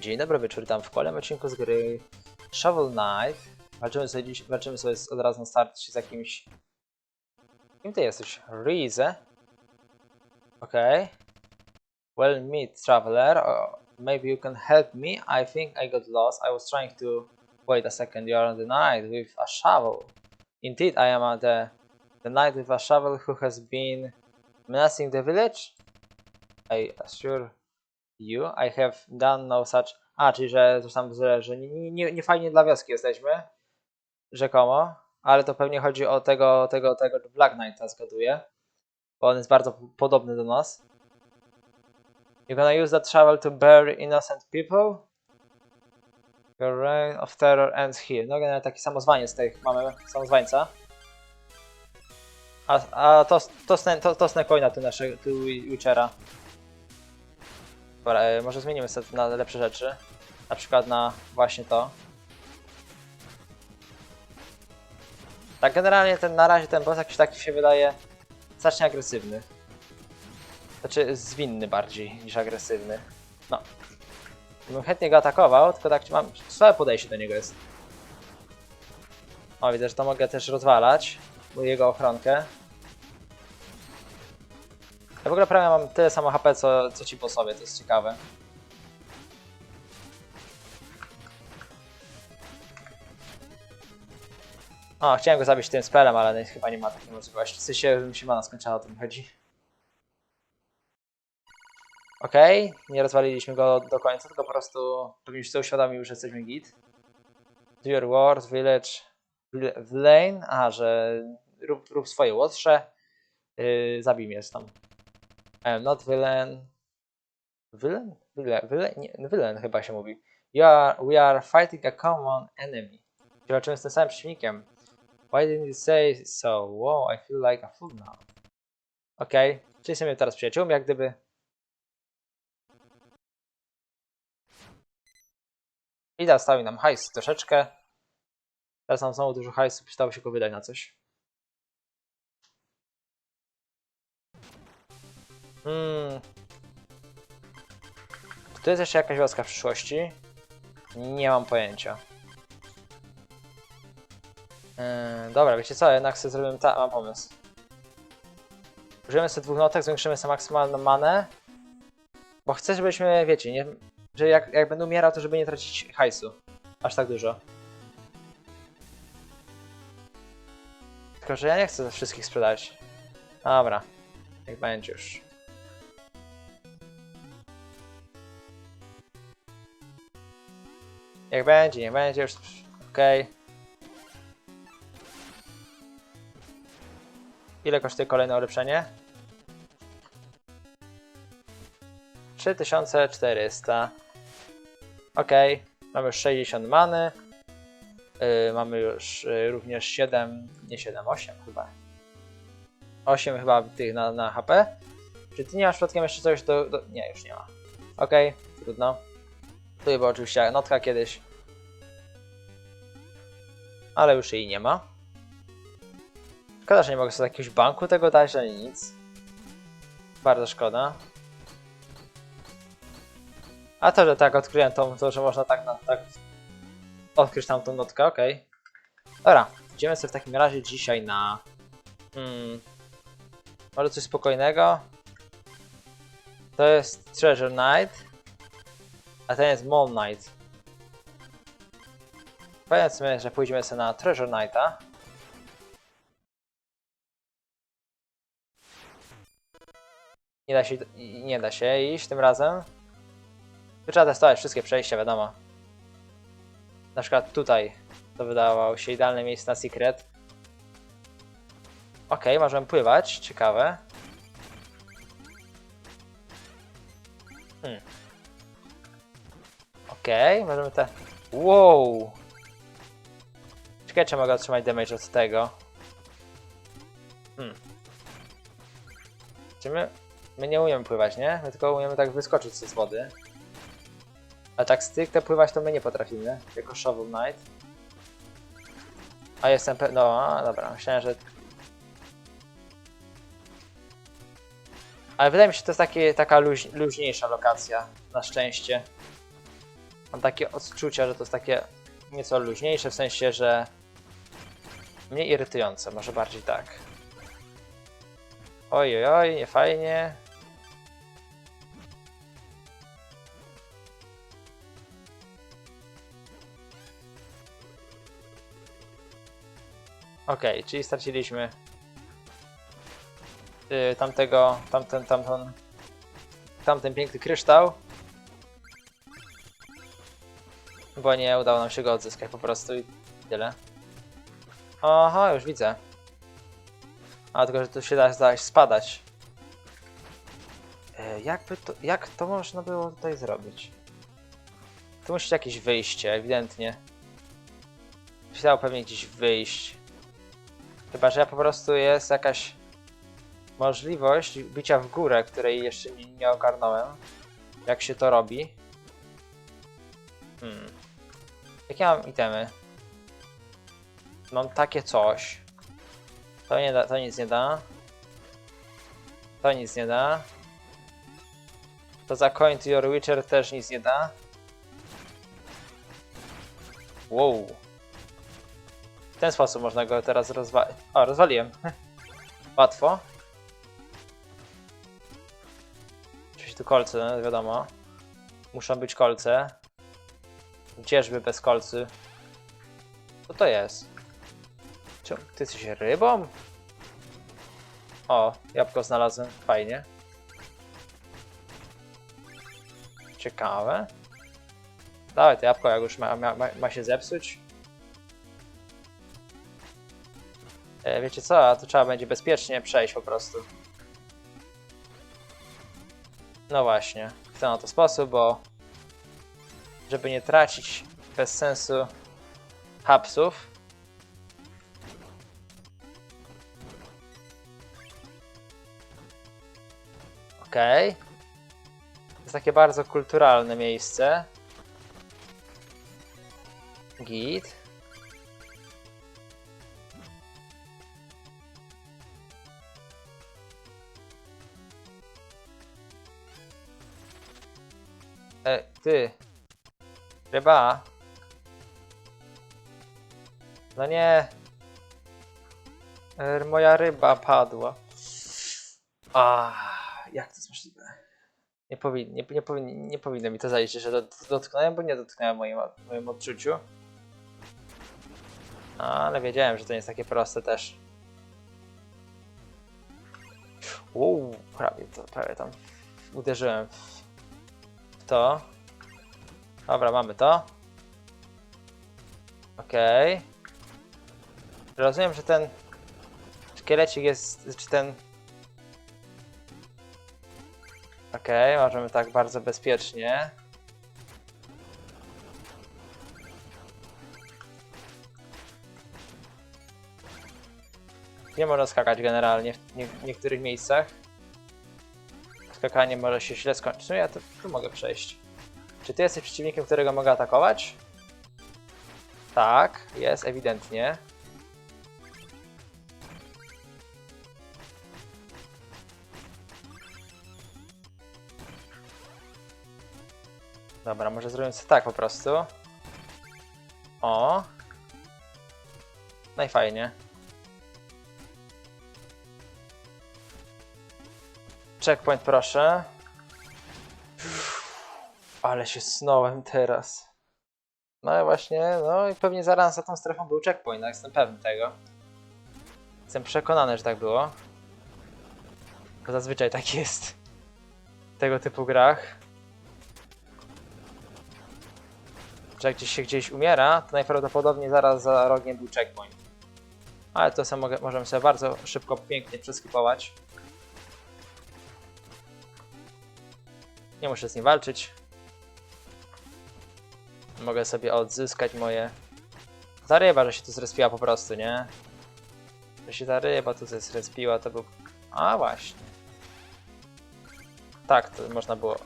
Dzień dobry wieczór, tam w kolejnym odcinku z gry Shovel Knight. Walczymy sobie, dziś, walczymy sobie z, od razu na start z jakimś... Kim ty jesteś? Rize? Okej. Well meet traveler, uh, maybe you can help me. I think I got lost. I was trying to... Wait a second, you are on the knight with a shovel. Indeed, I am the, the knight with a shovel who has been menacing the village. I assure you, I have done no such... A, czyli że coś tam, że, że nie, nie, nie fajnie dla wioski jesteśmy, rzekomo, ale to pewnie chodzi o tego, tego, tego Black Knighta, zgaduję, bo on jest bardzo podobny do nas. You're gonna use that travel to bury innocent people? Your reign of terror ends here. No generalnie taki samozwaniec tutaj mamy, samozwańca. A, a to, to, to, to, to Snecoina tu naszego, tu Witchera. E, może zmienimy sobie na lepsze rzeczy. Na przykład na właśnie to. Tak, generalnie ten, na razie ten boss jakiś taki się wydaje znacznie agresywny. Znaczy zwinny bardziej niż agresywny. No. Bym chętnie go atakował, tylko tak mam słabe podejście do niego jest. O, widzę, że to mogę też rozwalać. Jego ochronkę. Ja w ogóle prawie mam tyle samo HP co, co ci bossowie, to jest ciekawe. O, chciałem go zabić tym spelem, ale no, chyba nie ma takiej możliwości. W sensie, że mi się mana skończyła, o tym chodzi. Okej, nie rozwaliliśmy go do końca, tylko po prostu pewnie już sobie uświadomił, że jesteśmy git. Your wars, village, Vile- Vlane, a że rób, rób swoje łotrze, yy, zabij mnie tam. I am not villain. Villain? Villain, villain? Nie, villain chyba się mówi. You are, we are fighting a common enemy. Walczymy z tym samym przeciwnikiem. Why didn't you say so? Wow, I feel like a fool now. Okej, okay. czyli jesteśmy teraz przyjaciółmi, jak gdyby. I dastawi nam hajs troszeczkę. Teraz nam znowu dużo hajsu, przydało się go wydać na coś. Hmm. Czy to jest jeszcze jakaś wioska w przyszłości? Nie mam pojęcia. Yy, dobra, wiecie co, jednak sobie zrobimy tak, mam pomysł. Użyjemy sobie dwóch notek, zwiększymy sobie maksymalną manę. Bo chcę, żebyśmy, wiecie, nie, że jak, jak będę umierał, to żeby nie tracić hajsu. Aż tak dużo. Tylko, że ja nie chcę wszystkich sprzedać. Dobra. Jak będzie już. Jak będzie, nie będzie już. Okej. Ile kosztuje kolejne ulepszenie? 3400. Okej, mamy już 60 many. Yy, mamy już yy, również 7, nie 7, 8 chyba. 8 chyba tych na, na HP. Czy ty nie masz przypadkiem jeszcze coś do, do... Nie, już nie ma. Okej, trudno. Tu była oczywiście notka kiedyś. Ale już jej nie ma. Szkoda, że nie mogę sobie jakiegoś banku tego dać, ani nic. Bardzo szkoda. A to, że tak odkryłem to, to że można tak na tak odkryć tam tą notkę, okej. Dobra, idziemy sobie w takim razie dzisiaj na... Hmm, może coś spokojnego. To jest Treasure Night. A ten jest Mall Night. Powiedzmy, że pójdziemy sobie na Treasure Nighta. Nie da się, nie da się iść tym razem. Tu trzeba testować wszystkie przejścia, wiadomo. Na przykład tutaj to wydawało się idealne miejsce na secret. Okej, możemy pływać, ciekawe. Hmm. Okej, możemy te... Wow! Czekaj, czy mogę otrzymać damage od tego. Hmm. Czy my... My nie umiemy pływać, nie? My tylko umiemy tak wyskoczyć z wody. A tak stricte pływać to my nie potrafimy, jako Shovel Knight. A jestem pe... No, a, dobra, myślałem, że... Ale wydaje mi się, że to jest takie, taka luź, luźniejsza lokacja, na szczęście. Mam takie odczucia, że to jest takie nieco luźniejsze, w sensie, że mniej irytujące, może bardziej tak. Oj, oj, oj, nie fajnie. Okej, czyli straciliśmy yy, tamtego, tamten, tamten, tamten piękny kryształ. Bo nie udało nam się go odzyskać po prostu i tyle. Aha, już widzę. A tylko, że tu się da zdawać spadać. E, jakby to, jak to można było tutaj zrobić? Tu musi być jakieś wyjście, ewidentnie. Musiało pewnie gdzieś wyjść. Chyba, że po prostu jest jakaś możliwość bicia w górę, której jeszcze nie, nie ogarnąłem. Jak się to robi. Hmm. Jakie mam itemy? Mam takie coś. To nie da, to nic nie da. To nic nie da. To za coin to your witcher też nic nie da. Wow. W ten sposób można go teraz rozwalić. O, rozwaliłem. Łatwo. Oczywiście tu kolce, wiadomo. Muszą być kolce. Gdzieżby bez kolcy. Co to jest? Czemu? Ty jesteś rybą? O, jabłko znalazłem. Fajnie. Ciekawe. Dawaj to jabłko, jak już ma, ma, ma, się zepsuć. E, wiecie co? A to trzeba będzie bezpiecznie przejść po prostu. No właśnie. Chcę na to sposób, bo żeby nie tracić bez sensu hapsów. Okej. To jest takie bardzo kulturalne miejsce. Git. E, ty. Ryba. No nie. Er, moja ryba padła. A, jak to jest możliwe? Nie, powin, nie, nie, powin, nie powinno mi to zaliczyć, że dot, dotknąłem, bo nie dotknąłem moim, moim odczuciu. Ale wiedziałem, że to nie jest takie proste też. Uuu, prawie, to, prawie tam uderzyłem w to. Dobra, mamy to. Okej. Rozumiem, że ten szkielecik jest, czy ten... Okej, możemy tak bardzo bezpiecznie. Nie można skakać generalnie w nie niektórych miejscach. Skakanie może się źle skończyć. No ja to, tu mogę przejść. Czy ty jesteś przeciwnikiem, którego mogę atakować? Tak, jest, ewidentnie. Dobra, może zrobimy sobie tak po prostu. O. No i fajnie. Checkpoint proszę. Ale się snąłem teraz. No właśnie, no i pewnie zaraz za tą strefą był checkpoint, no jestem pewny tego. Jestem przekonany, że tak było. Bo zazwyczaj tak jest. W tego typu grach. Że jak gdzieś się gdzieś umiera, to najprawdopodobniej zaraz za rogiem był checkpoint. Ale to sobie mogę, możemy sobie bardzo szybko, pięknie przeskipować. Nie muszę z nim walczyć. Mogę sobie odzyskać moje... Ta ryba, że się tu zrespiła po prostu, nie? Że się ta ryba tu zrespiła, to był... A właśnie. Tak, to można było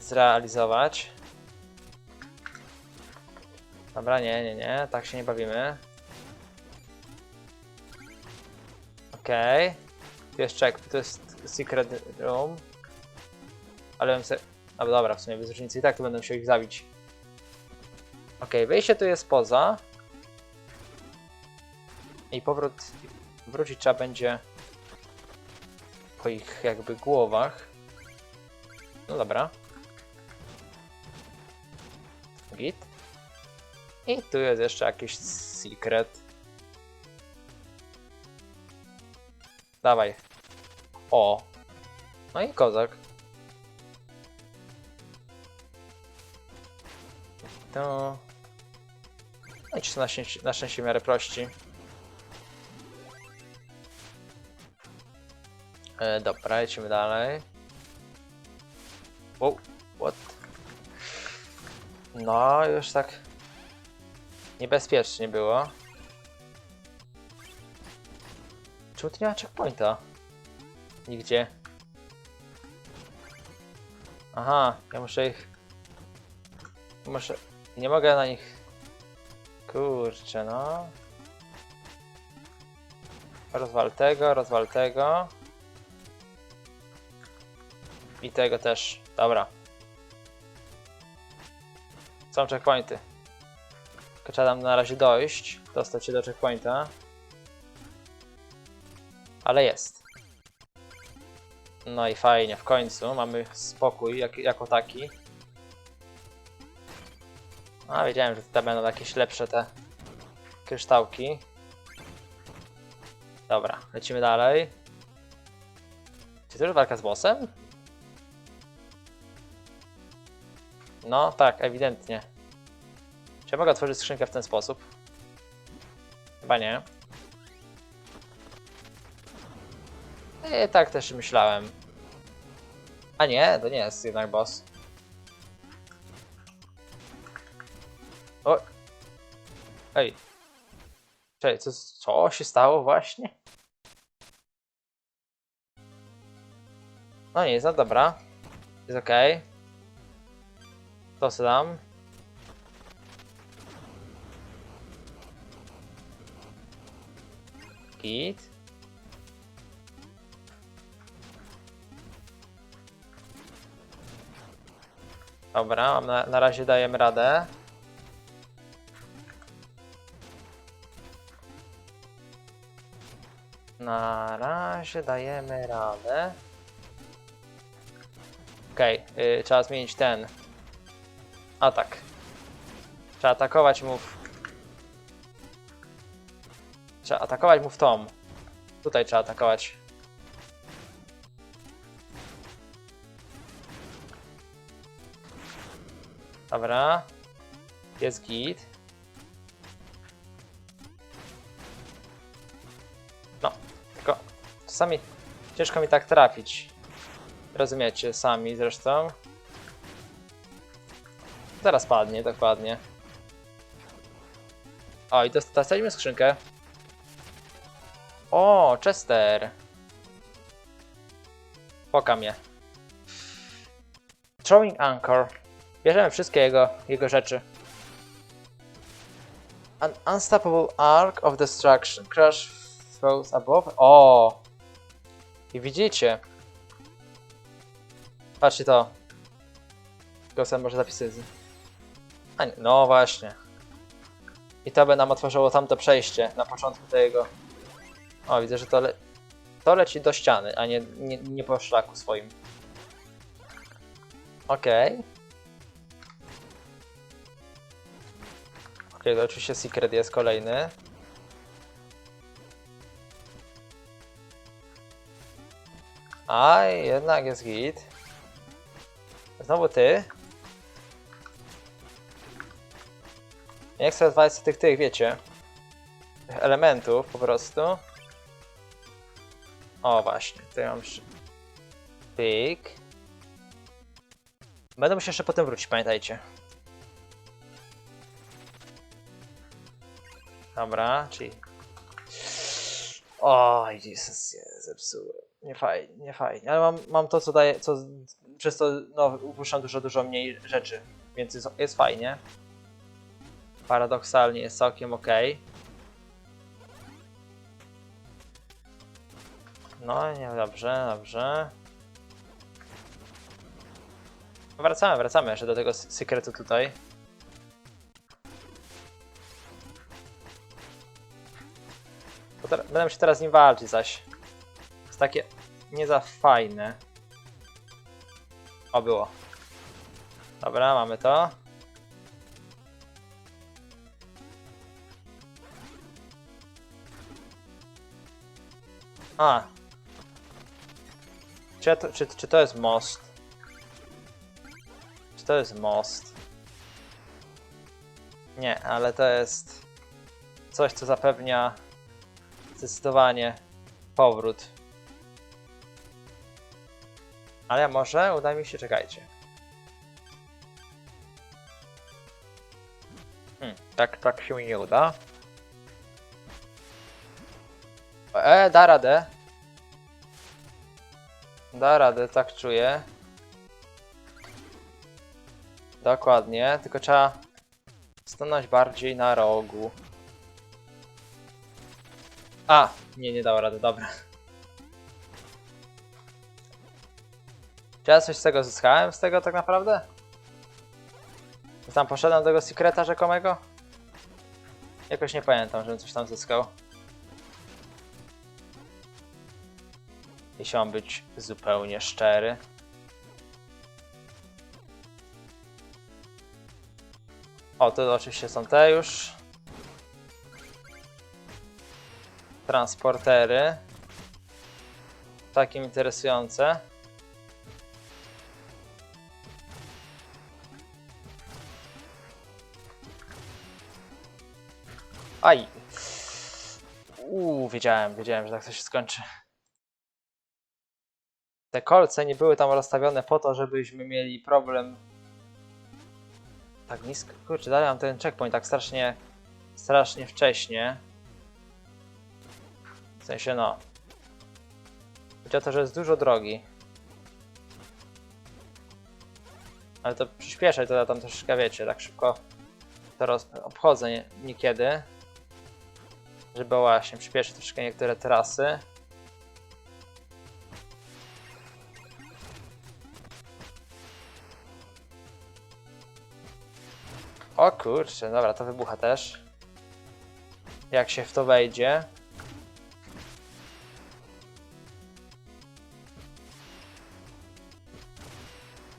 zrealizować. Dobra, nie, nie, nie, tak się nie bawimy. Okej. Okay. Tu jest check, to jest secret room. Ale bym se... No dobra, w sumie bez różnicy i tak tu będę musiał ich zabić. Okej, wyjście tu jest poza. I powrót. Wrócić trzeba będzie po ich jakby głowach. No dobra. Git. I tu jest jeszcze jakiś secret. Dawaj. O. No i kozak. To... No i ci są na szczęście, na szczęście w miarę prości. E, dobra, lecimy dalej. Wow, what? No, już tak niebezpiecznie było. Czemu tu nie ma checkpointa? Nigdzie. Aha, ja muszę ich... Muszę... Nie mogę na nich... Kurczę, no. Rozwal tego, rozwal tego. I tego też. Dobra. Są checkpointy. Tylko trzeba tam na razie dojść, dostać się do checkpointa. Ale jest. No i fajnie, w końcu mamy spokój jak, jako taki. A, wiedziałem, że tutaj będą jakieś lepsze te kryształki. Dobra, lecimy dalej. Czy to już walka z bossem? No tak, ewidentnie. Czy ja mogę otworzyć skrzynkę w ten sposób? Chyba nie. I tak też myślałem. A nie, to nie jest jednak boss. O! Ej. Czekaj, co, co się stało właśnie? No nie, no dobra. Jest okej. To co dam? Git. Dobra, na, na razie dajemy radę. Na razie dajemy radę. Okej, okay, trzeba zmienić ten atak. Trzeba atakować mu w... Trzeba atakować mu w tom. Tutaj trzeba atakować. Dobra. Jest git. Czasami ciężko mi tak trafić. Rozumiecie sami zresztą. Zaraz padnie, dokładnie. O, i dostaliśmy skrzynkę. O, Chester. Poka mnie. Throwing Anchor. Bierzemy wszystkie jego, jego rzeczy. An Unstoppable Arc of Destruction. Crash throws above. O! I widzicie. Patrzcie to. Tylko sobie może zapisać. A nie, no właśnie. I to by nam otworzyło tamto przejście na początku tego. O, widzę, że to, le to leci do ściany, a nie, nie, nie po szlaku swoim. Okej. Okay. Okej, okay, to oczywiście secret jest kolejny. A, jednak jest git. Znowu ty. Nie chcę odwalić tych, tych, wiecie, tych elementów po prostu. O, właśnie, tutaj mam pyk. Będę musiał jeszcze potem wrócić, pamiętajcie. Dobra, czyli... Oj, Jezus, je zepsułem nie fajnie, nie fajnie. Ale mam, mam to, co daje, co, przez to no, upuszczam dużo, dużo mniej rzeczy, więc jest, jest fajnie. Paradoksalnie jest całkiem ok. No, nie, dobrze, dobrze. Wracamy, wracamy jeszcze do tego sekretu tutaj. Będę się teraz nim walczyć zaś. Takie nie za fajne. O, było. Dobra, mamy to. A. Czy, to, czy, czy to jest most? Czy to jest most? Nie, ale to jest coś, co zapewnia zdecydowanie powrót. Ale może uda mi się, czekajcie. Hmm, tak, tak się mi nie uda. E, da radę. Da radę, tak czuję. Dokładnie, tylko trzeba stanąć bardziej na rogu. A, nie, nie dało rady, dobra. Czy ja coś z tego zyskałem, z tego tak naprawdę? Tam poszedłem do tego sekreta rzekomego? Jakoś nie pamiętam, żebym coś tam zyskał. Jeśli mam być zupełnie szczery. O, to oczywiście są te już. Transportery. Takim interesujące. Aj! Uuu, wiedziałem, wiedziałem, że tak to się skończy. Te kolce nie były tam rozstawione po to, żebyśmy mieli problem tak nisko. Kurczę, dalej mam ten checkpoint tak strasznie, strasznie wcześnie. W sensie no. Chodzi o to, że jest dużo drogi. Ale to przyspieszaj, to ja tam troszeczkę wiecie, tak szybko to roz... obchodzę nie, niekiedy. Żeby właśnie przyspieszyć troszeczkę niektóre trasy. O kurczę, dobra, to wybucha też. Jak się w to wejdzie.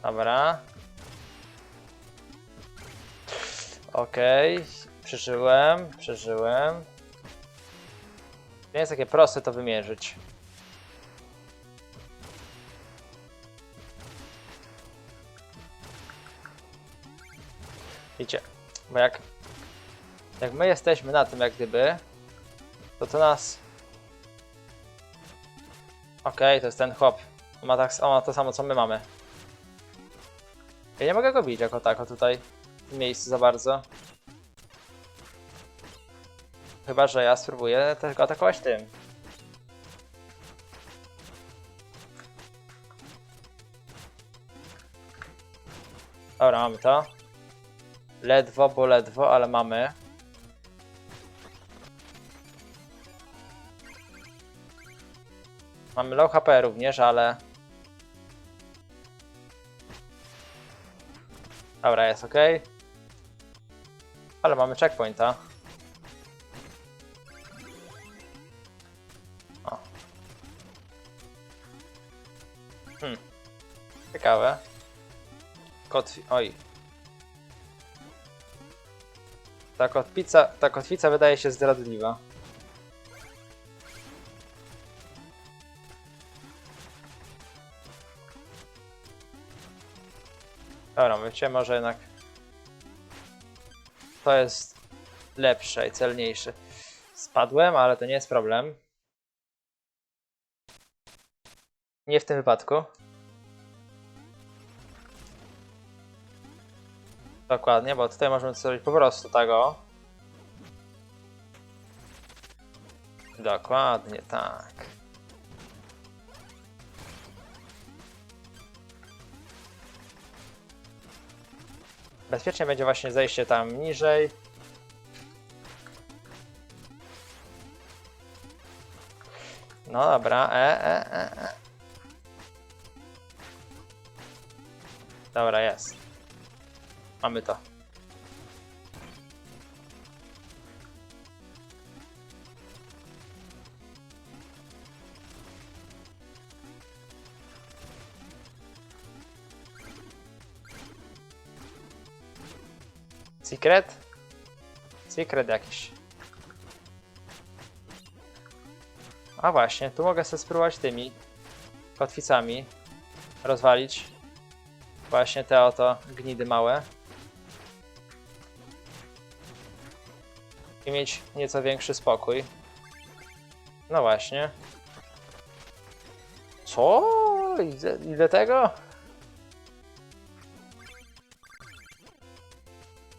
Dobra. Okej, przeżyłem, przeżyłem. Nie jest takie proste to wymierzyć. Wiecie, bo jak, jak my jesteśmy na tym jak gdyby, to to nas... Okej, to jest ten chłop. On ma, tak, on ma to samo co my mamy. Ja nie mogę go bić jako tako tutaj w tym miejscu za bardzo. Chyba, że ja spróbuję tylko atakować tym. Dobra, mamy to. Ledwo, bo ledwo, ale mamy. Mamy low HP również, ale... Dobra, jest ok. Ale mamy checkpointa. Ciekawe. Kotwi... Oj. Ta kotwica, ta kotwica wydaje się zdradliwa. Dobra, wiecie, może jednak to jest lepsze i celniejsze. Spadłem, ale to nie jest problem. Nie w tym wypadku. Dokładnie, bo tutaj możemy zrobić po prostu tego. Dokładnie tak. Bezpiecznie będzie właśnie zejście tam niżej. No dobra, e, e, e, e. Dobra, jest mamy to. Secret? Secret jakiś. A właśnie, tu mogę sobie spróbować tymi kotwicami rozwalić właśnie te oto gnidy małe. I mieć nieco większy spokój. No właśnie. Co? Ile, ile tego?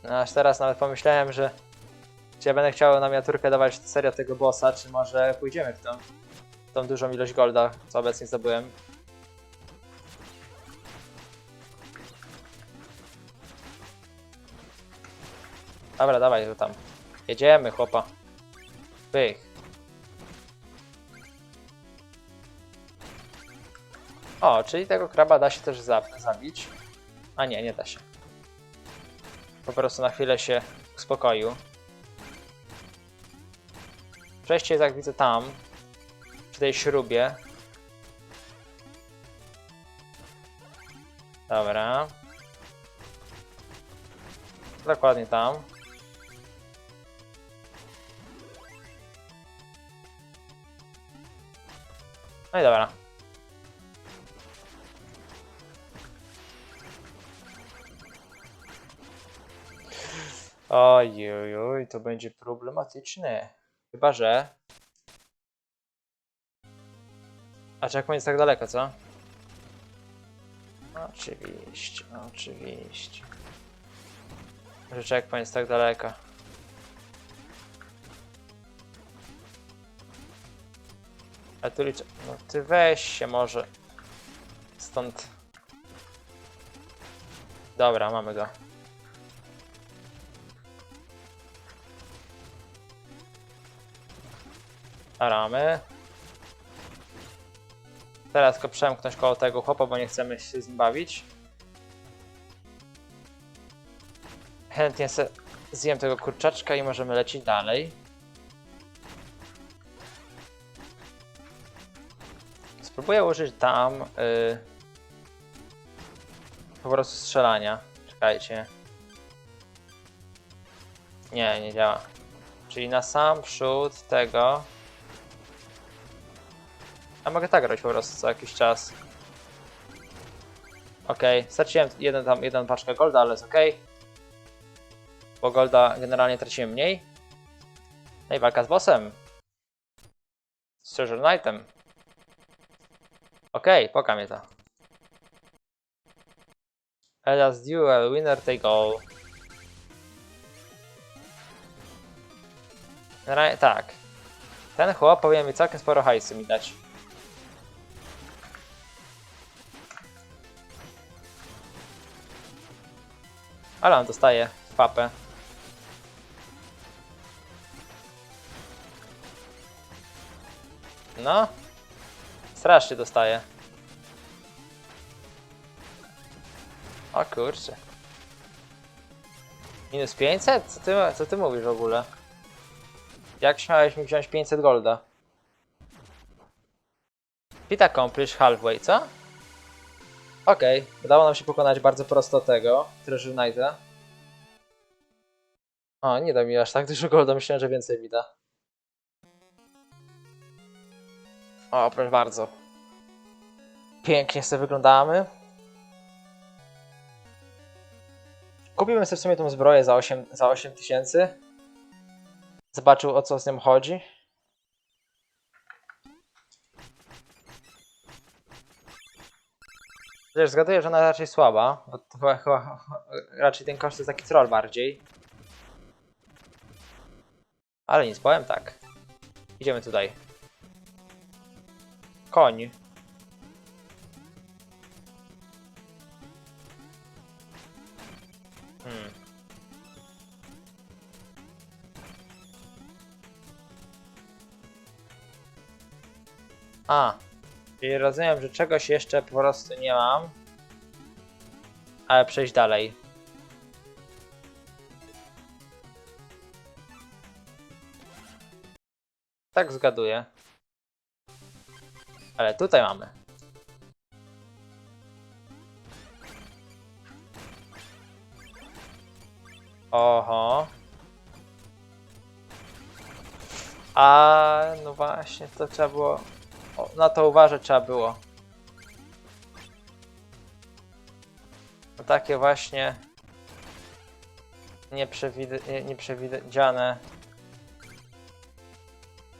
No, Aż teraz nawet pomyślałem, że czy ja będę chciał na miniaturkę dawać serio tego bossa, czy może pójdziemy w tą, w tą dużą ilość golda, co obecnie zdobyłem. Dobra, dawaj tu tam. Jedziemy, chłopa. Pych. O, czyli tego kraba da się też za zabić. A nie, nie da się. Po prostu na chwilę się uspokoił. Przejście jest jak widzę tam. Przy tej śrubie. Dobra. Dokładnie tam. No i dobra. Oj, to będzie problematyczne. Chyba, że... A checkpoint jest tak daleko, co? Oczywiście, oczywiście. Że checkpoint jest tak daleko. A tu liczę... No ty weź się może... Stąd... Dobra, mamy go. Ramy. Teraz go przemknąć koło tego chłopa, bo nie chcemy się z nim bawić. Chętnie se zjem tego kurczaczka i możemy lecieć dalej. Spróbuję użyć tam y, po prostu strzelania. Czekajcie. Nie, nie działa. Czyli na sam przód tego. A mogę tak robić po prostu co jakiś czas. Okej, okay. straciłem jeden tam, jeden paczkę golda, ale jest ok. Bo golda generalnie traciłem mniej. No i walka z bossem. Z Knightem. Okej, okay, poka mnie to. Elias Duel, winner take all. Generalnie, tak. Ten chłop powinien mi całkiem sporo hajsu mi dać. Ale on dostaje papę. No. Strasznie dostaje. O kurczę. Minus 500? Co ty, co ty mówisz w ogóle? Jak śmiałeś mi wziąć 500 golda? Pit accomplish halfway, co? Okej, okay. udało nam się pokonać bardzo prosto tego, Treasure Knighta. O, nie da mi aż tak dużo golda, myślałem, że więcej mi da. O, proszę bardzo. Pięknie sobie wyglądamy. Kupimy sobie w sumie tą zbroję za 8 za 8 tysięcy. Zobaczył o co z nią chodzi. Zgaduję, że ona raczej słaba, bo to chyba, chyba raczej ten koszt jest taki troll bardziej. Ale nic, powiem tak. Idziemy tutaj. Koń. Hmm. A, czyli rozumiem, że czegoś jeszcze po prostu nie mam. Ale przejść dalej. Tak zgaduję. Ale tutaj mamy. Oho. A no właśnie, to trzeba było. O, na to uważać trzeba było. No takie właśnie nieprzewid- nie- nieprzewidziane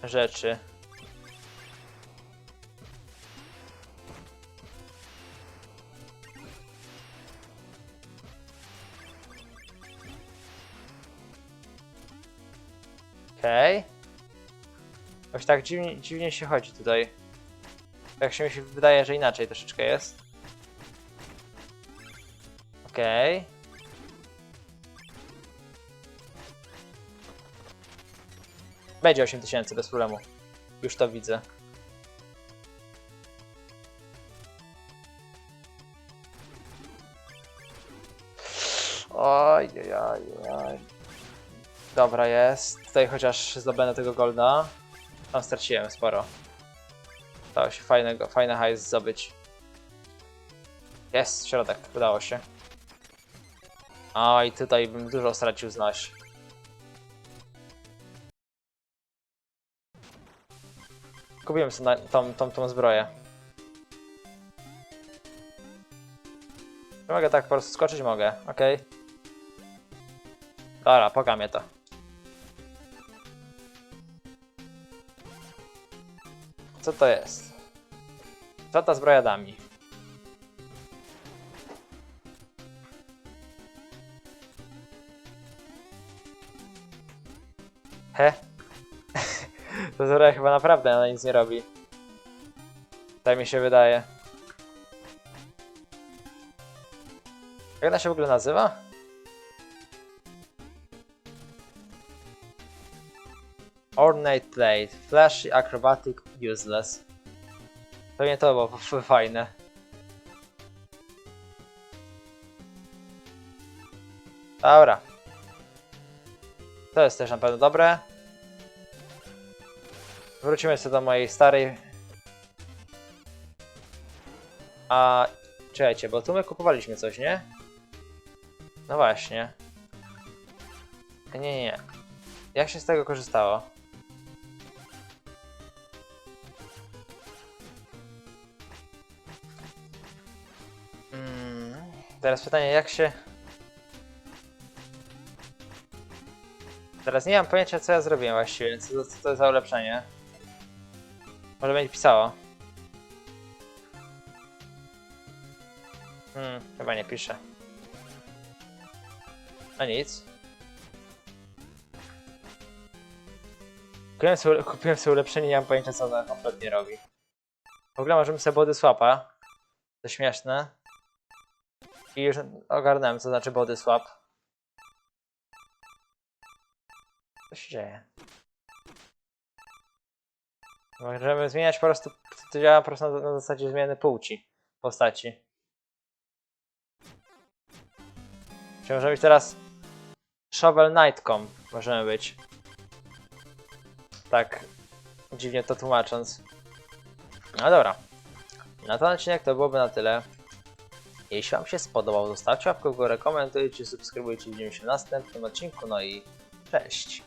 rzeczy. Jakoś tak dziwnie, dziwnie się chodzi tutaj. Tak się mi się wydaje, że inaczej troszeczkę jest. Okej. Będzie 8000 bez problemu. Już to widzę. Oj, oj, oj, oj. Dobra, jest. Tutaj chociaż zdobędę tego golda. Tam straciłem sporo. Udało się fajnego, fajny hajs zdobyć. Jest, środek, udało się. Oj, tutaj bym dużo stracił z noś. Kupiłem sobie tą, tą, tą zbroję. Mogę tak po prostu skoczyć? Mogę, okej. Dobra, poka mnie to. Co to jest? Co ta zbroja da mi? He? to zbroja chyba naprawdę ona nic nie robi. Tak mi się wydaje. Jak ona się w ogóle nazywa? Ornate Blade. Flashy, acrobatic, useless. Pewnie to było fajne. Dobra. To jest też na pewno dobre. Wrócimy sobie do mojej starej. A czekajcie, bo tu my kupowaliśmy coś, nie? No właśnie. Nie, nie, nie. Jak się z tego korzystało? Teraz pytanie, jak się... Teraz nie mam pojęcia, co ja zrobiłem właściwie, co, co to jest za ulepszenie. Może będzie pisało. Hmm, chyba nie pisze. A nic. Kupiłem sobie, kupiłem sobie ulepszenie, nie mam pojęcia co ono kompletnie robi. W ogóle możemy sobie body swapa. To śmieszne. I już ogarnąłem co znaczy body swap. Co się dzieje? Możemy zmieniać po prostu, to działa po prostu na, na zasadzie zmiany płci postaci. Czy możemy być teraz Shovel Knightcom możemy być. Tak dziwnie to tłumacząc. No dobra. Na ten odcinek to byłoby na tyle. Jeśli Wam się spodobał, zostawcie łapkę w górę, komentujcie, subskrybujcie, widzimy się w następnym odcinku, no i cześć!